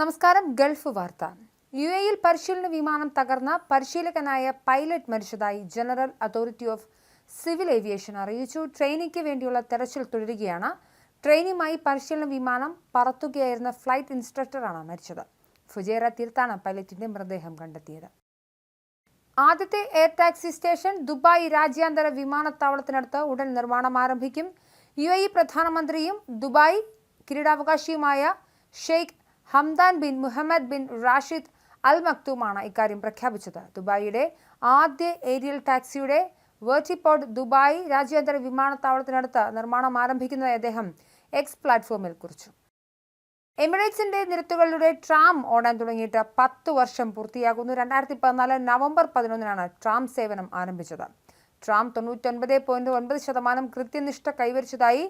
നമസ്കാരം ഗൾഫ് വാർത്ത. യു എയിൽ പരിശീലന വിമാനം തകർന്ന പരിശീലകനായ പൈലറ്റ് മരിച്ചതായി General Authority of Civil Aviation അറിയിച്ചു. ട്രെയിനിക്ക് വേണ്ടിയുള്ള തെരച്ചിൽ തുടരുകയാണ്. ട്രെയിനുമായി പരിശീലന വിമാനം പറത്തുകയായിരുന്ന ഫ്ലൈറ്റ് ഇൻസ്ട്രക്ടറാണ് മരിച്ചത്. ഫുജേറ തീർത്താണ് പൈലറ്റിന്റെ മൃതദേഹം കണ്ടെത്തിയത്. ആദ്യത്തെ എയർ ടാക്സി സ്റ്റേഷൻ ദുബായ് രാജ്യാന്തര വിമാനത്താവളത്തിനടുത്ത് ഉടൻ നിർമ്മാണം ആരംഭിക്കും. യു എ പ്രധാനമന്ത്രിയും Dubai കിരീടാവകാശിയുമായ Sheikh Hamdan bin Mohammed bin Rashid Al മക്തൂമാണ് ഇക്കാര്യം പ്രഖ്യാപിച്ചത്. ദുബായിയുടെ ആദ്യ ഏരിയൽ ടാക്സിയുടെ വേർട്ടിപോഡ് ദുബായ് രാജ്യാന്തര വിമാനത്താവളത്തിനടുത്ത് നിർമ്മാണം ആരംഭിക്കുന്നതായി അദ്ദേഹം എക്സ് പ്ലാറ്റ്ഫോമിൽ കുറിച്ചു. എമിറേറ്റ്സിന്റെ നിരത്തുകളിലൂടെ ട്രാം ഓടാൻ തുടങ്ങിയിട്ട് പത്ത് വർഷം പൂർത്തിയാകുന്നു. രണ്ടായിരത്തി പതിനാല് നവംബർ പതിനൊന്നിനാണ് ട്രാം സേവനം ആരംഭിച്ചത്. ട്രാം തൊണ്ണൂറ്റൊൻപത് പോയിന്റ് ഒൻപത് ശതമാനം കൃത്യനിഷ്ഠ കൈവരിച്ചതായി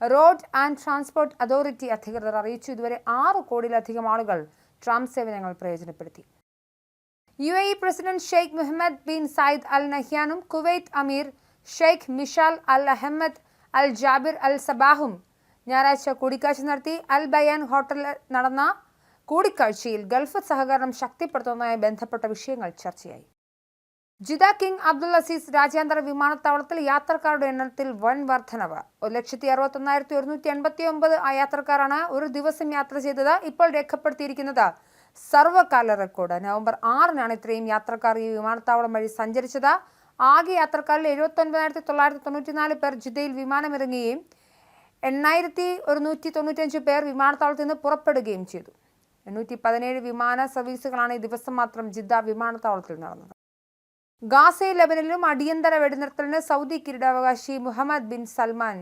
റോഡ് ആൻഡ് ട്രാൻസ്പോർട്ട് അതോറിറ്റി അധികൃതർ അറിയിച്ചു. ഇതുവരെ ആറ് കോടിയിലധികം ആളുകൾ ട്രാം സേവനങ്ങൾ പ്രയോജനപ്പെടുത്തി. U A E president Sheikh Mohammed bin Zayed Al നഹ്യാനും Kuwait Emir Sheikh Mishal Al Ahmad Al Jaber Al സബാഹും ഞായറാഴ്ച കൂടിക്കാഴ്ച നടത്തി. അൽ ബയാൻ ഹോട്ടലിൽ നടന്ന കൂടിക്കാഴ്ചയിൽ ഗൾഫ് സഹകരണം ശക്തിപ്പെടുത്തുന്നതുമായി ബന്ധപ്പെട്ട വിഷയങ്ങൾ ചർച്ചയായി. ജിദ കിങ് അബ്ദുൽ അസീസ് രാജ്യാന്തര വിമാനത്താവളത്തിൽ യാത്രക്കാരുടെ എണ്ണത്തിൽ വൻ വർധനവ്. ഒരു ലക്ഷത്തി അറുപത്തൊന്നായിരത്തി ഒരുന്നൂറ്റി എൺപത്തി ഒമ്പത് ആ യാത്രക്കാരാണ് ഒരു ദിവസം യാത്ര ചെയ്തത്. ഇപ്പോൾ രേഖപ്പെടുത്തിയിരിക്കുന്നത് സർവകാല റെക്കോർഡ്. നവംബർ ആറിനാണ് ഇത്രയും യാത്രക്കാർ ഈ വിമാനത്താവളം വഴി സഞ്ചരിച്ചത്. ആകെ യാത്രക്കാരിൽ എഴുപത്തി ഒൻപതിനായിരത്തി തൊള്ളായിരത്തി തൊണ്ണൂറ്റിനാല് പേർ ജിദ്ദയിൽ വിമാനമിറങ്ങുകയും എണ്ണായിരത്തി ഒരുന്നൂറ്റി തൊണ്ണൂറ്റഞ്ച് പേർ വിമാനത്താവളത്തിൽ നിന്ന് പുറപ്പെടുകയും ചെയ്തു. എണ്ണൂറ്റി പതിനേഴ് വിമാന സർവീസുകളാണ് ഈ ദിവസം മാത്രം ജിദ്ദ വിമാനത്താവളത്തിൽ നടന്നത്. ഗാസയിൽ ലെബനനിലും അടിയന്തര വെടിനിർത്തലിന് സൗദി കിരീടാവകാശി മുഹമ്മദ് ബിൻ സൽമാൻ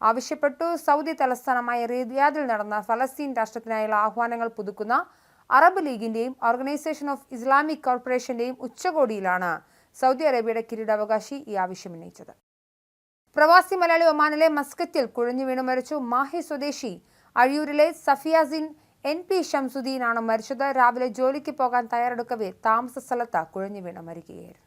ആവശ്യപ്പെട്ടു. സൗദി തലസ്ഥാനമായ റിയാദിൽ നടന്ന ഫലസ്തീൻ രാഷ്ട്രത്തിനായുള്ള ആഹ്വാനങ്ങൾ പുതുക്കുന്ന അറബ് ലീഗിന്റെയും ഓർഗനൈസേഷൻ ഓഫ് ഇസ്ലാമിക് കോർപ്പറേഷന്റെയും ഉച്ചകോടിയിലാണ് സൗദി അറേബ്യയുടെ കിരീടാവകാശി ഈ ആവശ്യം ഉന്നയിച്ചത്. പ്രവാസി മലയാളി ഒമാനിലെ മസ്കറ്റിൽ കുഴഞ്ഞു വീണു മരിച്ചു മാഹി സ്വദേശി അഴിയൂരിലെ സഫിയാസിൻ എൻ പി ഷംസുദ്ദീനാണ് മരിച്ചത്. രാവിലെ ജോലിക്ക് പോകാൻ തയ്യാറെടുക്കവേ താമസ സ്ഥലത്ത് കുഴഞ്ഞു വീണ് മരിക്കുകയായിരുന്നു.